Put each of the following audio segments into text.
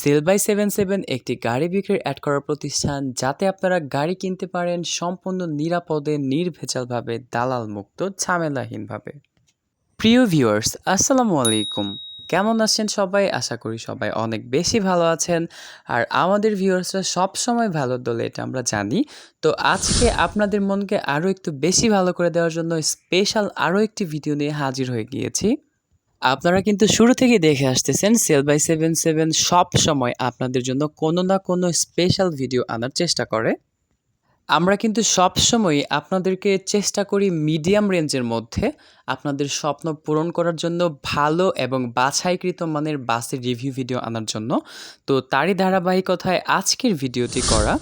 Sell by seven seven একটি গাড়ি বিক্রির অ্যাড করার প্রতিষ্ঠান যাতে আপনারা গাড়ি কিনতে পারেন সম্পূর্ণ নিরাপদে, নির্ভেজালভাবে দালাল মুক্ত ঝামেলাহীনভাবে। প্রিয় ভিউয়ার্স আসসালামু আলাইকুম। কেমন আছেন সবাই? আশা করি সবাই অনেক বেশি ভালো আছেন। আর আমাদের ভিউয়ার্সরা সব সময় ভালো দলে, এটা আমরা জানি। তো আজকে আপনাদের মনকে আরও একটু বেশি ভালো করে দেওয়ার জন্য স্পেশাল আরও একটি ভিডিও নিয়ে হাজির হয়ে গিয়েছি। আপনারা কিন্তু শুরু থেকে দেখে আসতেছেন সেল বাই সেভেন সেভেন সব সময় আপনাদের জন্য কোনো না কোনো স্পেশাল ভিডিও আনার চেষ্টা করে। আমরা কিন্তু সব সময় আপনাদেরকে চেষ্টা করি মিডিয়াম রেঞ্জের মধ্যে আপনাদের স্বপ্ন পূরণ করার জন্য ভালো এবং বাছাইকৃত মানের বাসের রিভিউ ভিডিও আনার জন্য। তো তারই ধারাবাহিকতায় আজকের ভিডিওটি করা।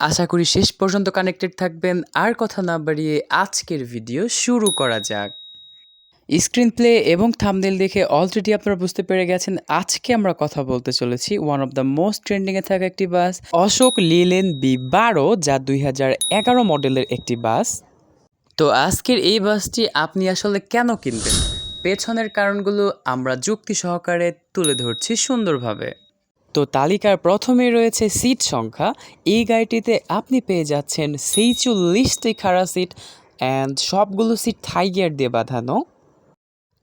আশা করি শেষ পর্যন্ত কানেক্টেড থাকবেন। আর কথা না বাড়িয়ে আজকের ভিডিও শুরু করা যাক। স্ক্রিন প্লে এবং থামনেল দেখে অলরেডি আপনারা বুঝতে পেরে গেছেন আজকে আমরা কথা বলতে চলেছি ওয়ান অফ দ্য মোস্ট ট্রেন্ডিংয়ে থাকা একটি বাস, অশোক লিলেন বি বারো, যা দুই হাজার এগারো মডেলের একটি বাস। তো আজকের এই বাসটি আপনি আসলে কেন কিনবেন? পেছনের কারণগুলো আমরা যুক্তি সহকারে তুলে ধরছি সুন্দরভাবে। তো তালিকার প্রথমে রয়েছে সিট সংখ্যা। এই গাড়িটিতে আপনি পেয়ে যাচ্ছেন সেইচল্লিশটি খাড়া সিট অ্যান্ড সবগুলো সিট থাই গিয়ার দিয়ে বাঁধানো।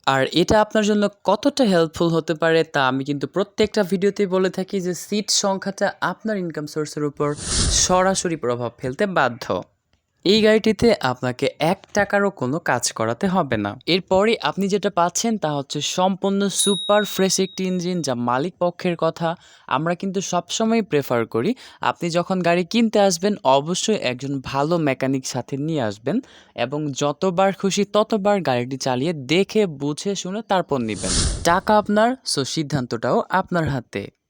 আর এটা আপনার জন্য কতটা হেল্পফুল হতে পারে তা আমি কিন্তু প্রত্যেকটা ভিডিওতেই বলে থাকি যে সিট সংখ্যাটা আপনার ইনকাম সোর্সের উপর সরাসরি প্রভাব ফেলতে বাধ্য। এই গাড়িটিতে আপনাকে এক টাকারও কোনো কাজ করাতে হবে না। এরপরে আপনি যেটা পাচ্ছেন তা হচ্ছে সম্পূর্ণ সুপার ফ্রেশ একটি ইঞ্জিন যা মালিক পক্ষের কথা। আমরা কিন্তু সবসময় প্রেফার করি আপনি যখন গাড়ি কিনতে আসবেন অবশ্যই একজন ভালো মেকানিক সাথে নিয়ে আসবেন এবং যতবার খুশি ততবার গাড়িটি চালিয়ে দেখে, বুঝে, শুনে তারপর নেবেন। টাকা আপনার সো সিদ্ধান্তটাও আপনার হাতে।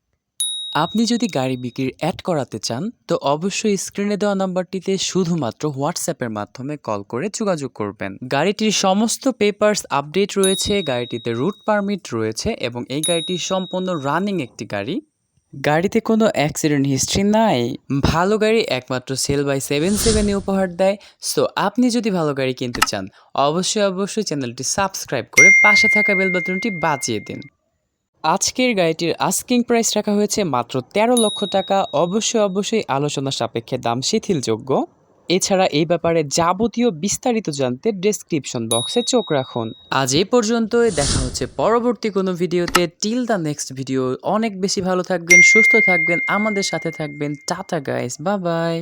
আপনি যদি গাড়ি বিক্রির অ্যাড করাতে চান, তো অবশ্যই স্ক্রিনে দেওয়া নাম্বারটিতে শুধুমাত্র হোয়াটসঅ্যাপের মাধ্যমে কল করে যোগাযোগ করবেন। গাড়িটির সমস্ত পেপারস আপডেট রয়েছে, গাড়িটিতে রুট পারমিট রয়েছে এবং এই গাড়িটি সম্পূর্ণ রানিং একটি গাড়ি। গাড়িতে কোনো অ্যাক্সিডেন্ট হিস্ট্রি নাই, ভালো গাড়ি একমাত্র সেল বাই সেভেন সেভেনে উপহার দেয়। সো আপনি যদি ভালো গাড়ি কিনতে চান, অবশ্যই অবশ্যই চ্যানেলটি সাবস্ক্রাইব করে পাশে থাকা বেল বাটনটি বাজিয়ে দিন। আজকের গাড়িটির আস্কিং প্রাইস রাখা হয়েছে মাত্র তেরো লক্ষ টাকা। অবশ্যই অবশ্যই আলোচনা সাপেক্ষে দাম শিথিলযোগ্য। এছাড়া এই ব্যাপারে যাবতীয় বিস্তারিত জানতে ডেসক্রিপশন বক্সে চোখ রাখুন। আজ এই পর্যন্তই, দেখা হচ্ছে পরবর্তী কোনো ভিডিওতে। টিল দ্য নেক্সট ভিডিও অনেক বেশি ভালো থাকবেন, সুস্থ থাকবেন, আমাদের সাথে থাকবেন। টাটা গাইস বা বাই